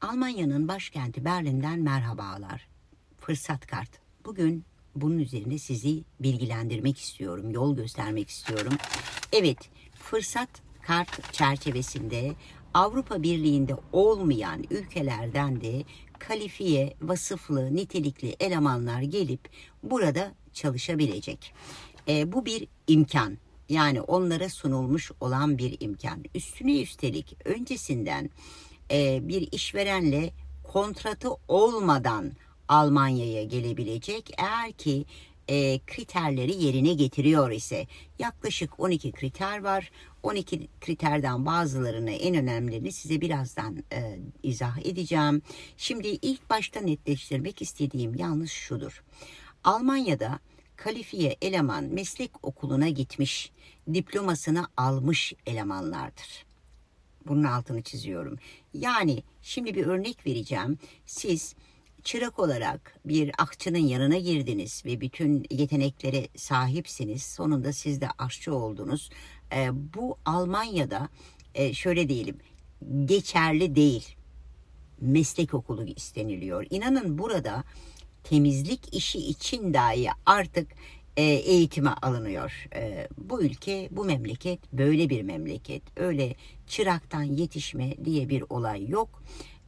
Almanya'nın başkenti Berlin'den merhabalar. Fırsat kart. Bugün bunun üzerine sizi bilgilendirmek istiyorum, yol göstermek istiyorum. Evet, fırsat kart çerçevesinde Avrupa Birliği'nde olmayan ülkelerden de kalifiye, vasıflı, nitelikli elemanlar gelip burada çalışabilecek. E, bu bir imkan. Yani onlara sunulmuş olan bir imkan. Üstüne üstelik öncesinden e, bir işverenle kontratı olmadan Almanya'ya gelebilecek. Eğer ki e, kriterleri yerine getiriyor ise yaklaşık 12 kriter var. 12 kriterden bazılarını en önemlilerini size birazdan e, izah edeceğim. Şimdi ilk başta netleştirmek istediğim yalnız şudur. Almanya'da kalifiye eleman meslek okuluna gitmiş, diplomasını almış elemanlardır. Bunun altını çiziyorum. Yani şimdi bir örnek vereceğim. Siz çırak olarak bir akçının yanına girdiniz ve bütün yeteneklere sahipsiniz. Sonunda siz de aşçı oldunuz. Ee, bu Almanya'da e, şöyle diyelim geçerli değil. Meslek okulu isteniliyor. İnanın burada temizlik işi için dahi artık e, eğitime alınıyor. E, bu ülke, bu memleket böyle bir memleket. Öyle çıraktan yetişme diye bir olay yok.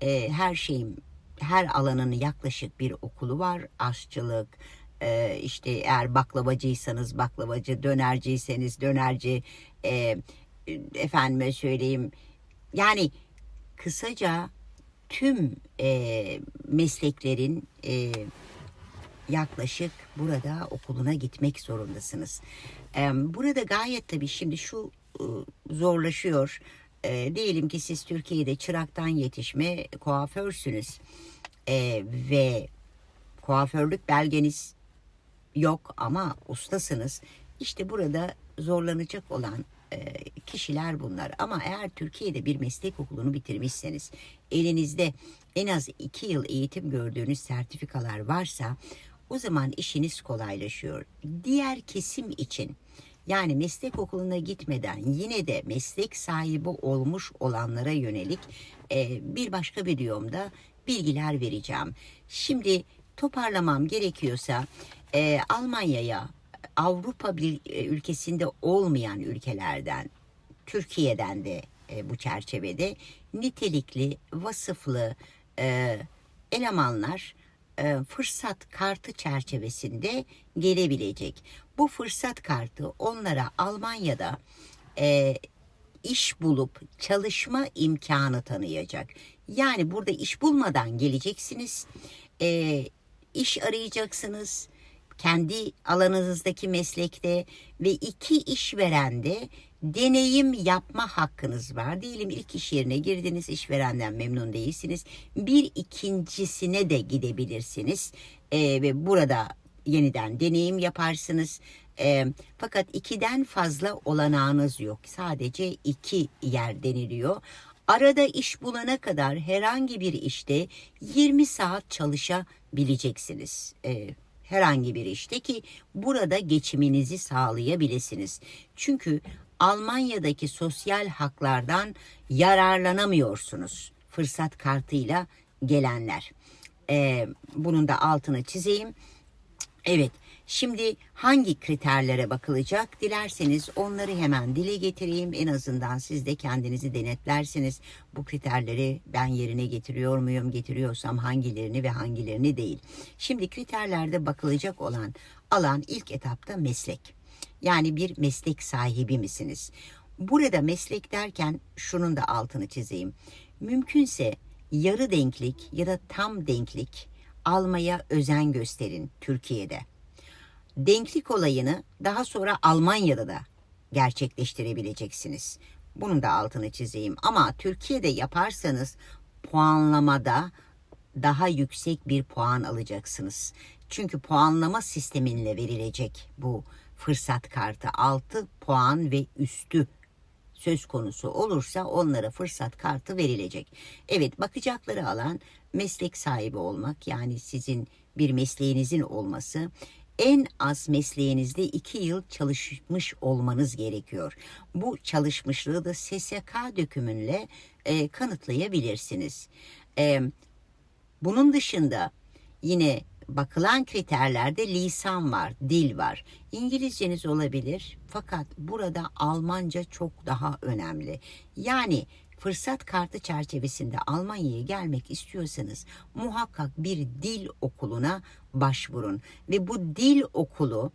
E, her şeyin, her alanın yaklaşık bir okulu var. Aşçılık, işte eğer baklavacıysanız baklavacı, dönerciyseniz dönerci, efendime söyleyeyim. Yani kısaca tüm e, mesleklerin yaklaşık burada okuluna gitmek zorundasınız. Burada gayet tabii şimdi şu ıı, zorlaşıyor. Ee, Diyelim ki siz Türkiye'de çıraktan yetişme kuaförsünüz Ee, ve kuaförlük belgeniz yok ama ustasınız. İşte burada zorlanacak olan e, kişiler bunlar. Ama eğer Türkiye'de bir meslek okulunu bitirmişseniz, elinizde en az iki yıl eğitim gördüğünüz sertifikalar varsa o zaman işiniz kolaylaşıyor. Diğer kesim için yani meslek okuluna gitmeden yine de meslek sahibi olmuş olanlara yönelik e, bir başka videomda bilgiler vereceğim. Şimdi toparlamam gerekiyorsa e, Almanya'ya Avrupa bir e, ülkesinde olmayan ülkelerden Türkiye'den de e, bu çerçevede nitelikli, vasıflı e, elemanlar e, fırsat kartı çerçevesinde gelebilecek. Bu fırsat kartı onlara Almanya'da e, iş bulup çalışma imkanı tanıyacak. Yani burada iş bulmadan geleceksiniz, e, iş arayacaksınız kendi alanınızdaki meslekte ve iki işverende deneyim yapma hakkınız var. Diyelim ilk iş yerine girdiniz, işverenden memnun değilsiniz. Bir ikincisine de gidebilirsiniz Ee, ve burada yeniden deneyim yaparsınız. Ee, fakat ikiden fazla olanağınız yok. Sadece iki yer deniliyor. Arada iş bulana kadar herhangi bir işte 20 saat çalışabileceksiniz. Ee, herhangi bir işte ki burada geçiminizi sağlayabilirsiniz. Çünkü Almanya'daki sosyal haklardan yararlanamıyorsunuz fırsat kartıyla gelenler. Ee, bunun da altını çizeyim. Evet, şimdi hangi kriterlere bakılacak? Dilerseniz onları hemen dile getireyim. En azından siz de kendinizi denetlersiniz. Bu kriterleri ben yerine getiriyor muyum? Getiriyorsam hangilerini ve hangilerini değil. Şimdi kriterlerde bakılacak olan alan ilk etapta meslek. Yani bir meslek sahibi misiniz? Burada meslek derken şunun da altını çizeyim. Mümkünse yarı denklik ya da tam denklik almaya özen gösterin Türkiye'de. Denklik olayını daha sonra Almanya'da da gerçekleştirebileceksiniz. Bunun da altını çizeyim. Ama Türkiye'de yaparsanız puanlamada daha yüksek bir puan alacaksınız. Çünkü puanlama sisteminle verilecek bu fırsat kartı 6 puan ve üstü söz konusu olursa onlara fırsat kartı verilecek. Evet bakacakları alan meslek sahibi olmak yani sizin bir mesleğinizin olması en az mesleğinizde iki yıl çalışmış olmanız gerekiyor. Bu çalışmışlığı da SSK dökümünle e, kanıtlayabilirsiniz. E, bunun dışında yine bakılan kriterlerde lisan var, dil var. İngilizceniz olabilir fakat burada Almanca çok daha önemli. Yani fırsat kartı çerçevesinde Almanya'ya gelmek istiyorsanız muhakkak bir dil okuluna başvurun ve bu dil okulu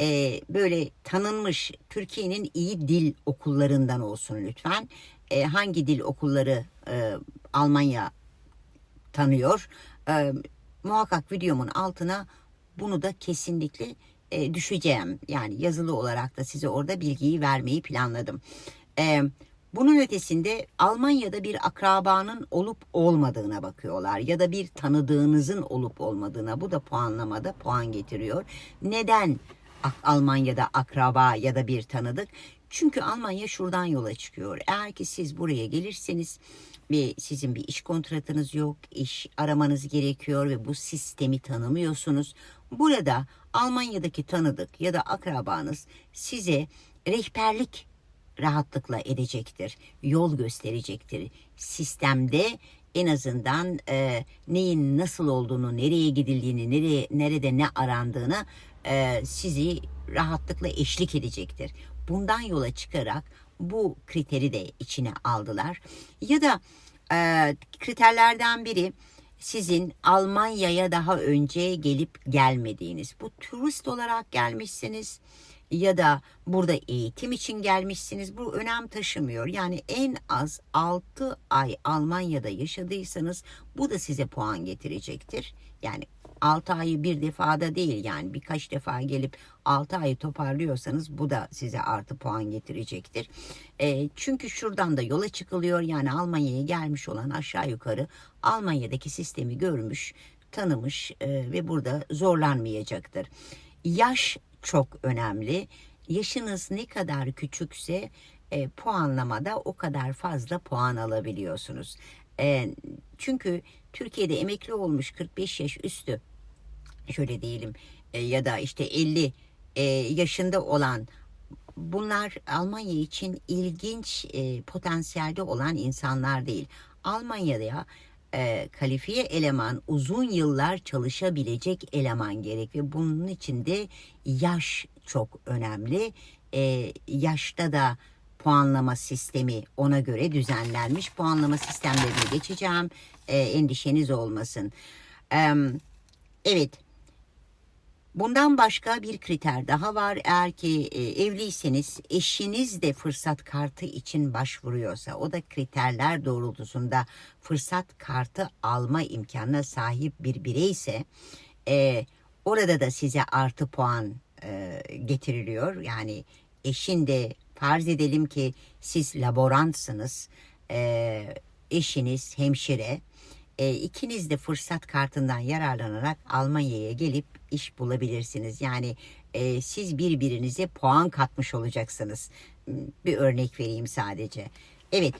e, böyle tanınmış Türkiye'nin iyi dil okullarından olsun lütfen. E, hangi dil okulları e, Almanya tanıyor? E, muhakkak videomun altına bunu da kesinlikle e, düşeceğim. Yani yazılı olarak da size orada bilgiyi vermeyi planladım. E, bunun ötesinde Almanya'da bir akrabanın olup olmadığına bakıyorlar ya da bir tanıdığınızın olup olmadığına. Bu da puanlamada puan getiriyor. Neden Almanya'da akraba ya da bir tanıdık? Çünkü Almanya şuradan yola çıkıyor. Eğer ki siz buraya gelirseniz ve sizin bir iş kontratınız yok, iş aramanız gerekiyor ve bu sistemi tanımıyorsunuz. Burada Almanya'daki tanıdık ya da akrabanız size rehberlik rahatlıkla edecektir, yol gösterecektir. Sistemde en azından e, neyin nasıl olduğunu, nereye gidildiğini, nereye, nerede ne arandığını e, sizi rahatlıkla eşlik edecektir. Bundan yola çıkarak bu kriteri de içine aldılar. Ya da e, kriterlerden biri sizin Almanya'ya daha önce gelip gelmediğiniz. Bu turist olarak gelmişsiniz ya da burada eğitim için gelmişsiniz. Bu önem taşımıyor. Yani en az 6 ay Almanya'da yaşadıysanız bu da size puan getirecektir. Yani 6 ayı bir defada değil yani birkaç defa gelip 6 ayı toparlıyorsanız bu da size artı puan getirecektir. E, çünkü şuradan da yola çıkılıyor yani Almanya'ya gelmiş olan aşağı yukarı Almanya'daki sistemi görmüş, tanımış e, ve burada zorlanmayacaktır. Yaş çok önemli. Yaşınız ne kadar küçükse e, puanlamada o kadar fazla puan alabiliyorsunuz. E, çünkü Türkiye'de emekli olmuş 45 yaş üstü şöyle diyelim e, ya da işte 50 e, yaşında olan bunlar Almanya için ilginç e, potansiyelde olan insanlar değil. Almanya'da e, kalifiye eleman uzun yıllar çalışabilecek eleman gerek ve bunun için de yaş çok önemli. E, yaşta da puanlama sistemi ona göre düzenlenmiş. Puanlama sistemlerine geçeceğim. E, endişeniz olmasın. E, evet. Bundan başka bir kriter daha var. Eğer ki e, evliyseniz eşiniz de fırsat kartı için başvuruyorsa o da kriterler doğrultusunda fırsat kartı alma imkanına sahip bir bireyse e, orada da size artı puan e, getiriliyor. Yani eşin de farz edelim ki siz laborantsınız, e, eşiniz hemşire e, ikiniz de fırsat kartından yararlanarak Almanya'ya gelip iş bulabilirsiniz. Yani e, siz birbirinize puan katmış olacaksınız. Bir örnek vereyim sadece. Evet.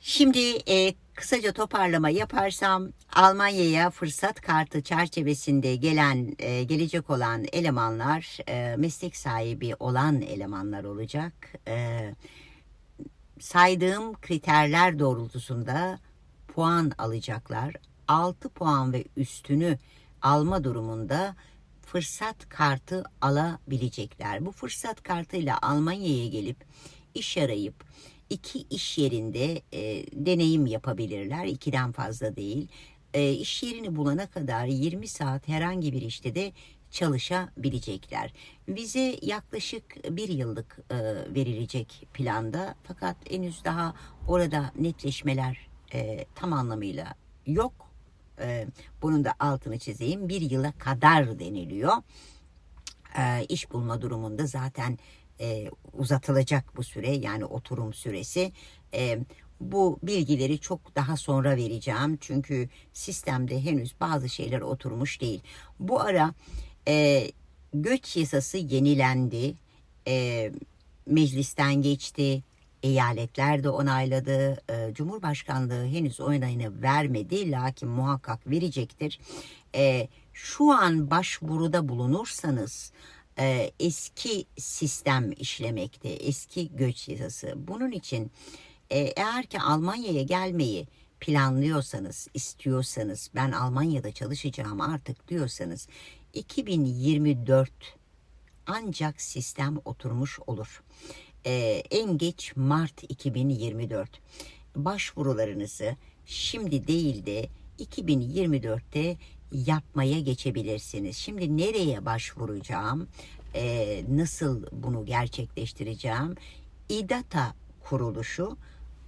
Şimdi e, kısaca toparlama yaparsam Almanya'ya fırsat kartı çerçevesinde gelen e, gelecek olan elemanlar e, meslek sahibi olan elemanlar olacak. E, saydığım kriterler doğrultusunda puan alacaklar. 6 puan ve üstünü alma durumunda fırsat kartı alabilecekler. Bu fırsat kartıyla Almanya'ya gelip iş arayıp iki iş yerinde e, deneyim yapabilirler. İkiden fazla değil. E, iş yerini bulana kadar 20 saat herhangi bir işte de çalışabilecekler. Vize yaklaşık bir yıllık e, verilecek planda fakat henüz daha orada netleşmeler e, tam anlamıyla yok. E, bunun da altını çizeyim. Bir yıla kadar deniliyor. E, iş bulma durumunda zaten e, uzatılacak bu süre yani oturum süresi. E, bu bilgileri çok daha sonra vereceğim. Çünkü sistemde henüz bazı şeyler oturmuş değil. Bu ara e, göç yasası yenilendi. E, meclisten geçti Eyaletler de onayladı. E, Cumhurbaşkanlığı henüz onayını vermedi. Lakin muhakkak verecektir. E, şu an başvuruda bulunursanız e, eski sistem işlemekte. Eski göç yasası. Bunun için E, eğer ki Almanya'ya gelmeyi planlıyorsanız, istiyorsanız, ben Almanya'da çalışacağım artık diyorsanız 2024 ancak sistem oturmuş olur. Ee, en geç Mart 2024. Başvurularınızı şimdi değil de 2024'te yapmaya geçebilirsiniz. Şimdi nereye başvuracağım? Ee, nasıl bunu gerçekleştireceğim? İDATA kuruluşu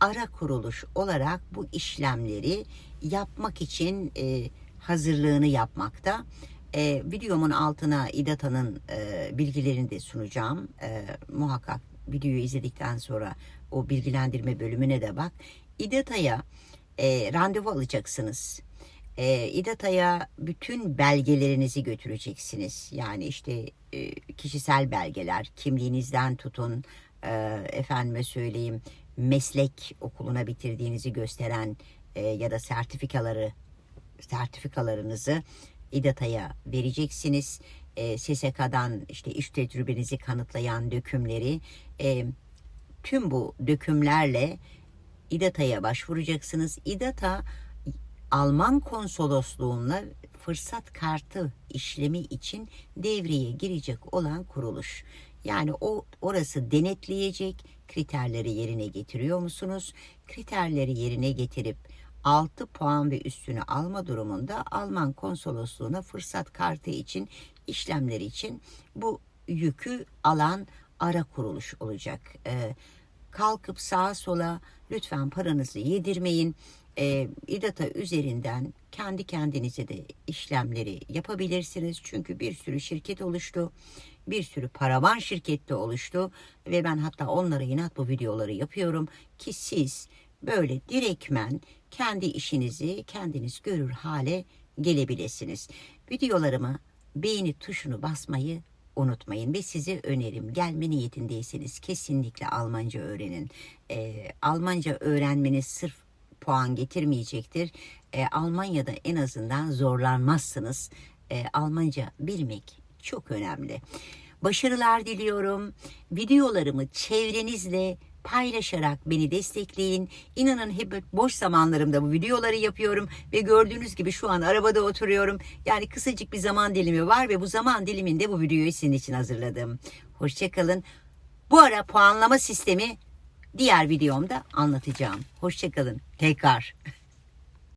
ara kuruluş olarak bu işlemleri yapmak için e, hazırlığını yapmakta. E, videomun altına İDATA'nın e, bilgilerini de sunacağım. E, muhakkak videoyu izledikten sonra o bilgilendirme bölümüne de bak. İDATA'ya e, randevu alacaksınız. E, İDATA'ya bütün belgelerinizi götüreceksiniz. Yani işte e, kişisel belgeler, kimliğinizden tutun, e, efendime söyleyeyim meslek okuluna bitirdiğinizi gösteren e, ya da sertifikaları sertifikalarınızı İDATA'ya vereceksiniz. E, SSK'dan işte iş tecrübenizi kanıtlayan dökümleri e, tüm bu dökümlerle İDATA'ya başvuracaksınız. İDATA Alman konsolosluğuna fırsat kartı işlemi için devreye girecek olan kuruluş. Yani o orası denetleyecek kriterleri yerine getiriyor musunuz? Kriterleri yerine getirip 6 puan ve üstünü alma durumunda Alman konsolosluğuna fırsat kartı için işlemleri için bu yükü alan ara kuruluş olacak. Ee, kalkıp sağa sola lütfen paranızı yedirmeyin. Ee, İDATA üzerinden kendi kendinize de işlemleri yapabilirsiniz. Çünkü bir sürü şirket oluştu. Bir sürü paravan şirkette oluştu. Ve ben hatta onlara inat bu videoları yapıyorum. Ki siz böyle direktmen kendi işinizi kendiniz görür hale gelebilirsiniz. Videolarımı beğeni tuşunu basmayı unutmayın ve size önerim gelme niyetindeyseniz kesinlikle Almanca öğrenin. Ee, Almanca öğrenmeniz sırf puan getirmeyecektir. Ee, Almanya'da en azından zorlanmazsınız. Ee, Almanca bilmek çok önemli. Başarılar diliyorum. Videolarımı çevrenizle paylaşarak beni destekleyin. İnanın hep boş zamanlarımda bu videoları yapıyorum ve gördüğünüz gibi şu an arabada oturuyorum. Yani kısacık bir zaman dilimi var ve bu zaman diliminde bu videoyu sizin için hazırladım. Hoşçakalın. Bu ara puanlama sistemi diğer videomda anlatacağım. Hoşçakalın. Tekrar.